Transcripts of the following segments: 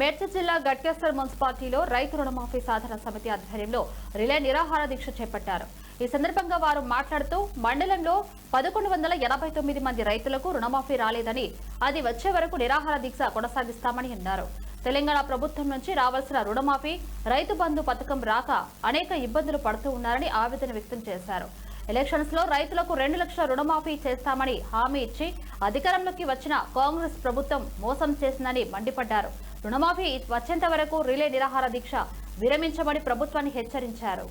మేడ్చల్ జిల్లా గట్కేశ్వర్ మున్సిపాలిటీలో రైతు రుణమాఫీ సాధన సమితి ఆధ్వర్యంలో రిలే నిరాహార దీక్ష చేపట్టారు. ఈ సందర్భంగా వారు మాట్లాడుతూ మండలంలో పదకొండు వందల ఎనభై తొమ్మిది మంది రైతులకు రుణమాఫీ రాలేదని అది వచ్చే వరకు నిరాహార దీక్ష కొనసాగిస్తామని అన్నారు. తెలంగాణ ప్రభుత్వం నుంచి రావాల్సిన రుణమాఫీ రైతు బంధు పథకం రాక అనేక ఇబ్బందులు పడుతూ ఉన్నారని ఆవేదన వ్యక్తం చేశారు. ఎలక్షన్స్లో రైతులకు రెండు లక్షల రుణమాఫీ చేస్తామని హామీ ఇచ్చి అధికారంలోకి వచ్చిన కాంగ్రెస్ ప్రభుత్వం మోసం చేసిందని మండిపడ్డారు. రుణమాఫీ వచ్చేంత వరకు రిలే నిరాహార దీక్ష విరమించమని ప్రభుత్వాన్ని హెచ్చరించారు.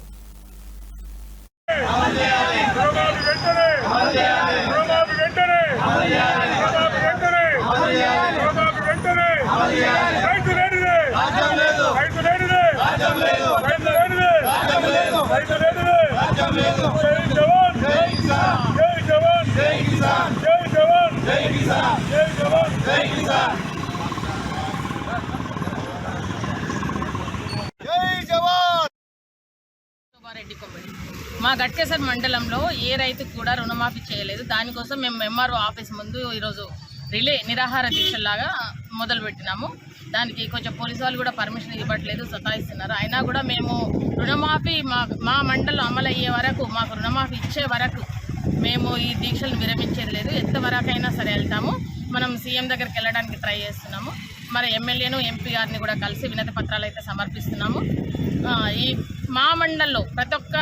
జై వెంటనే రుణమాఫీ వెంటనే జై జవాన్ జై కిసాన్ జై జవాన్ జై కిసాన్ శోభారెడ్డి కొమ్మడి మా గట్కేసర్ మండలంలో ఏ రైతుకు కూడా రుణమాఫీ చేయలేదు. దానికోసం మేము ఎంఆర్ఓ ఆఫీస్ ముందు ఈరోజు రిలే నిరాహార దీక్షలాగా మొదలు పెట్టినాము దానికి కొంచెం పోలీసు వాళ్ళు కూడా పర్మిషన్ ఇవ్వట్లేదు సతాయిస్తున్నారు. అయినా కూడా మేము రుణమాఫీ మా మా మండలం అమలు అయ్యే వరకు మాకు రుణమాఫీ ఇచ్చే వరకు మేము ఈ దీక్షలు విరమించేది లేదు. ఎంతవరకైనా సరే వెళ్తాము. మనం సీఎం దగ్గరికి వెళ్ళడానికి ట్రై చేస్తున్నాము. మరి ఎమ్మెల్యేను ఎంపీ గారిని కూడా కలిసి వినతి పత్రాలు అయితే సమర్పిస్తున్నాము. ఈ మా మండల్లో ప్రతి ఒక్క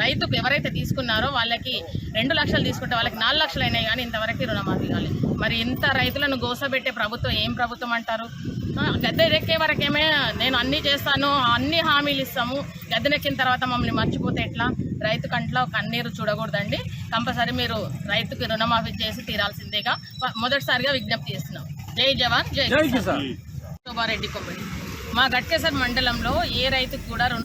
రైతుకు ఎవరైతే తీసుకున్నారో వాళ్ళకి రెండు లక్షలు తీసుకుంటే వాళ్ళకి నాలుగు లక్షలు అయినాయి కానీ ఇంతవరకు రుణమాఫీ కాలేదు. మరి ఇంత రైతులను గోసబెట్టే ప్రభుత్వం ఏం ప్రభుత్వం అంటారు? గద్దె ఎక్కే వరకేమే నేను అన్నీ చేస్తాను అన్ని హామీలు ఇస్తాము. గద్దెనెక్కిన తర్వాత మమ్మల్ని మర్చిపోతే ఎట్లా? రైతు కంట్లో కన్నీరు చూడకూడదండి. కంపల్సరీ మీరు రైతుకి రుణమాఫీ చేసి తీరాల్సిందేగా. మొదటిసారిగా విజ్ఞప్తి చేస్తున్నాం. జై జవాన్ జై కిసాన్. శోభారెడ్డి కొమ్మడి మా గట్కేసర్ మండలంలో ఏ రైతుకు కూడా రుణ